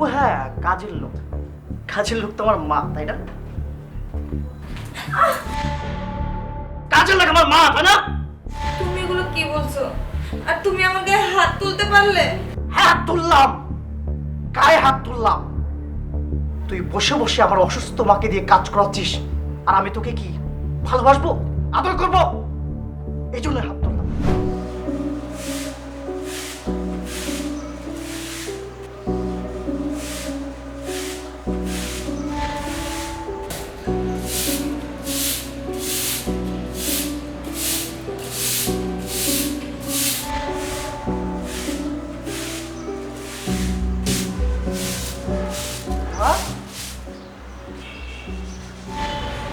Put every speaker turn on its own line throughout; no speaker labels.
ও হ্যাঁ কাজের লোক। কাজের লোক তোমার মা তাই না? কাজের লোক আমার মা তাই না?
তুমি এগুলো কি বলছো? আর তুমি গায়ে হাত তুলতে পারলে?
হাত তুললাম। গায়ে হাত তুললাম। তুই বসে বসে আমার অসুস্থ মাকে দিয়ে কাজ করাচ্ছিস আর আমি তোকে কি ভালোবাসবো? আদর করব? এই জন্য হাত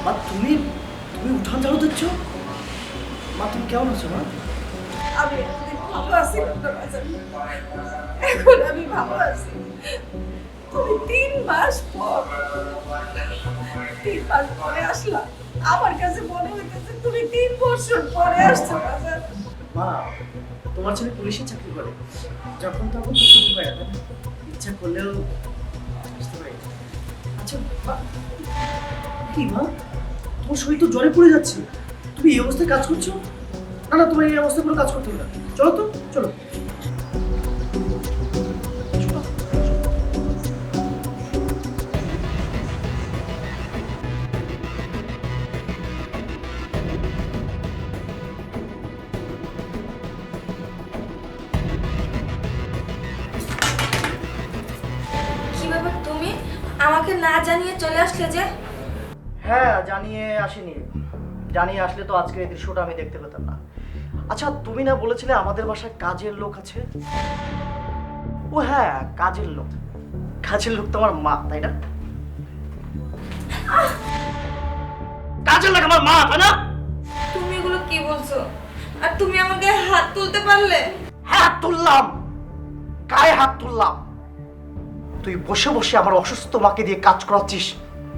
মা? তুমি তুমি উঠান ঝাড়ু দিচ্ছ? মা তুমি কেমন আছো মা?
আমি ভালো আছি এখন আমি ভালো আছি। তুমি তিন মাস পর তিন মাস পরে আসলা। আমার কাছে মনে হইতেছে তুমি তিন বছর পরে আসছো
মা তোমার ছেলে পুলিশে চাকরি করে। যখন তখন তো ছুটি পায় না? ইচ্ছা করলেও পারি আচ্ছা কি মা? তোমার শরীর তো জ্বরে পড়ে যাচ্ছে। তুমি এই অবস্থায় কাজ করছ? না না, তোমার এই অবস্থায় কোনো কাজ করতে হবে না। চলো তো, চলো।
আমাকে না জানিয়ে চলে আসলে যে?
হ্যাঁ জানিয়ে আসেনি। জানিয়ে আসলে তো আজকের এই দৃশ্যটা আমি দেখতে পেতাম না। আচ্ছা তুমি না বলেছিলে আমাদের বাসায় কাজের লোক আছে? ও হ্যাঁ কাজের লোক। কাজের লোক তোমার মা তাই না? কাজের লোক আমার মা তাই না?
তুমি এগুলো কি বলছো? আর তুমি আমাকে হাত তুলতে পারলে?
হাত তুললাম। গায়ে হাত তুললাম? তুই বসে বসে আমার অসুস্থ মাকে দিয়ে কাজ করাচ্ছিস।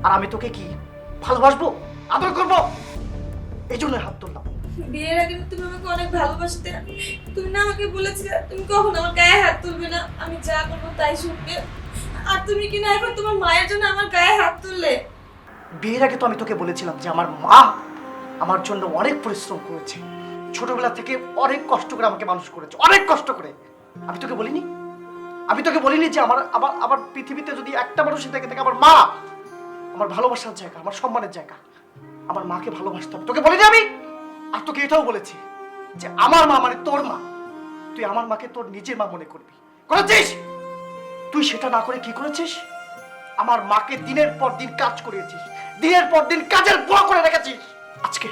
আর আমি তোকে কি ভালোবাসবো? আদর করব? এই জন্য হাত তুললাম।
বিয়ের আগে তুমি আমাকে অনেক ভালোবাসতে। তুমি না আমাকে বলেছিলে তুমি কখন আমার গায়ে হাত তুলবে না। আমি যা করব তাই শুনবে। আর তুমি কি না এখন তোমার মায়ের জন্য আমার গায়ে হাত তুললে?
বিয়ের আগে তো আমি তোকে বলেছিলাম যে আমার মা আমার জন্য অনেক পরিশ্রম করেছে। ছোটবেলা থেকে অনেক কষ্ট করে আমাকে মানুষ করেছে। অনেক কষ্ট করে। আমি তোকে বলিনি? আমি তোকে বলিনি যে আমার আবার আমার পৃথিবীতে যদি একটা মানুষই থেকে থাকে আমার মা, আমার ভালোবাসার জায়গা, আমার সম্মানের জায়গা, আমার মাকে ভালোবাসতে হবে। তোকে বলিনি আমি? আর তোকে এটাও বলেছি যে আমার মা মানে তোর মা। তুই আমার মাকে তোর নিজের মা মনে করবি। করেছিস? তুই সেটা না করে কি করেছিস? আমার মাকে দিনের পর দিন কাজ করিয়েছিস। দিনের পর দিন কাজের বুয়া করে রেখেছিস। আজকে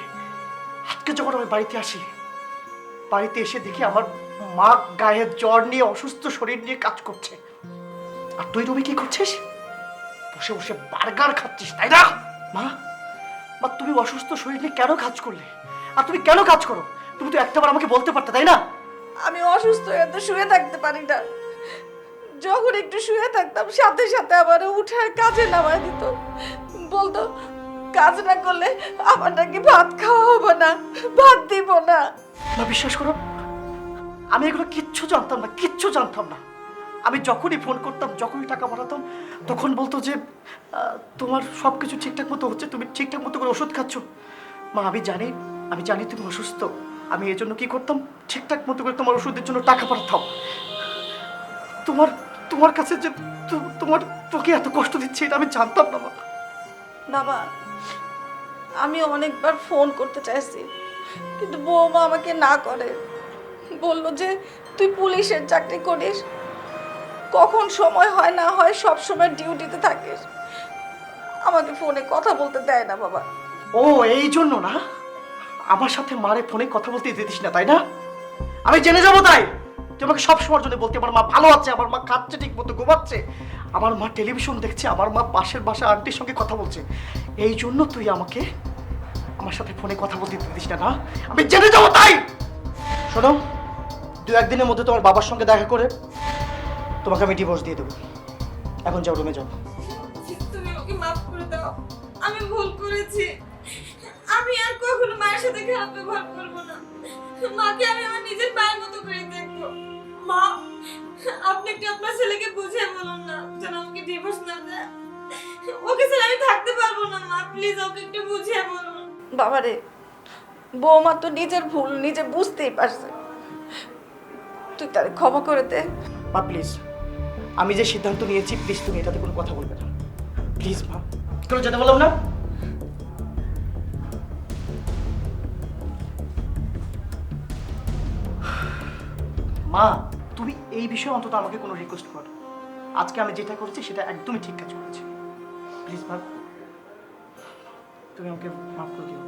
আজকে যখন আমি বাড়িতে আসি, বাড়িতে এসে দেখি আমার মা গায়ে জ্বর নিয়ে অসুস্থ শরীর নিয়ে কাজ করছে। আর তুই রবি কি করছিস? বসে বসে বার্গার খাচ্ছিস তাই না? মা মা তুমি অসুস্থ শরীর নিয়ে কেন কাজ করলে? আর তুমি কেন কাজ করো? তুমি তো একটাবার আমাকে বলতে পারতে তাই না?
আমি অসুস্থ হয়ে তো শুয়ে থাকতে পারি না। যখন একটু শুয়ে থাকতাম সাথে সাথে আবার উঠায় কাজে নামায় দিত। বলতো কাজ না করলে আমার নাকি ভাত খাওয়া হবে না ভাত দিব না।
বিশ্বাস করো আমি এগুলো কিচ্ছু জানতাম না, কিচ্ছু জানতাম না। আমি যখনই ফোন করতাম, যখনই টাকা পাঠাতাম, তখন বলতো যে তোমার সব কিছু ঠিকঠাক মতো হচ্ছে, তুমি ঠিকঠাক মতো করে ওষুধ খাচ্ছ। মা, আমি জানি আমি জানি তুমি অসুস্থ। আমি এই জন্য কী করতাম? ঠিকঠাক মতো করে তোমার ওষুধের জন্য টাকা পাঠাতাম। তোমার তোমার কাছে যে তোমার তোকে এত কষ্ট দিচ্ছে, এটা আমি জানতাম না, মা।
বাবা আমি অনেকবার ফোন করতে চাইছি, কিন্তু বৌমা আমাকে না করে। বলল যে, তুই পুলিশের চাকরি করিস। কখন সময় হয় না হয় সব সময় ডিউটিতে থাকিস। আমাকে ফোনে কথা বলতে দেয় না, বাবা।
ও, এই জন্য না? আমার সাথে মারে ফোনে কথা বলতে দিতিস না, তাই না? আমি জেনে যাব তাই। আমাকে সব সময়ের জন্য বলতে, আমার মা ভালো আছে, আমার মা খাচ্ছে ঠিক মতো ঘুমাচ্ছে। আমার মা টেলিভিশন দেখছে, আমার মা পাশের বাসা আন্টির সঙ্গে কথা বলছে। এই জন্য তুই আমাকে আমার সাথে ফোনে কথা বলতে দিতিস না না? আমি জেনে যাব তাই! শোনো দু একদিনের মধ্যে তোমার বাবার সঙ্গে দেখা করে তোমাকে আমি ডিভোর্স দিয়ে দেবো। এখন যাও রুমে যাও।
তুমি আমাকে মাফ করে দাও। আমি ভুল করেছি। আমি আর কখনো মায়ের সাথে খারাপ ব্যবহার করব না। মাকে আমি আমার নিজের মায়ের মতো করে দেখব। মা আপনি একটু আপনার ছেলেকে বুঝিয়ে বলুন না যেন আমাকে ডিভোর্স না দেয়। ওকে ছাড়া আমি থাকতে পারব না মা। প্লিজ ওকে একটু বুঝিয়ে বলুন।
বাবারে বৌমা তো নিজের ভুল নিজে বুঝতেই পারছে তুই তারে ক্ষমা করে দে।
মা প্লিজ আমি যে সিদ্ধান্ত নিয়েছি প্লিজ তুমি এটাতে কোনো কথা বলবে না। প্লিজ মা, কেন যেতে বললাম না? মা, তুমি এই বিষয়ে অন্তত আমাকে কোনো রিকোয়েস্ট করো আজকে আমি যেটা করেছি, সেটা একদমই ঠিক কাজ করেছি। প্লিজ মা, তুমি আমাকে মাফ করে দিও।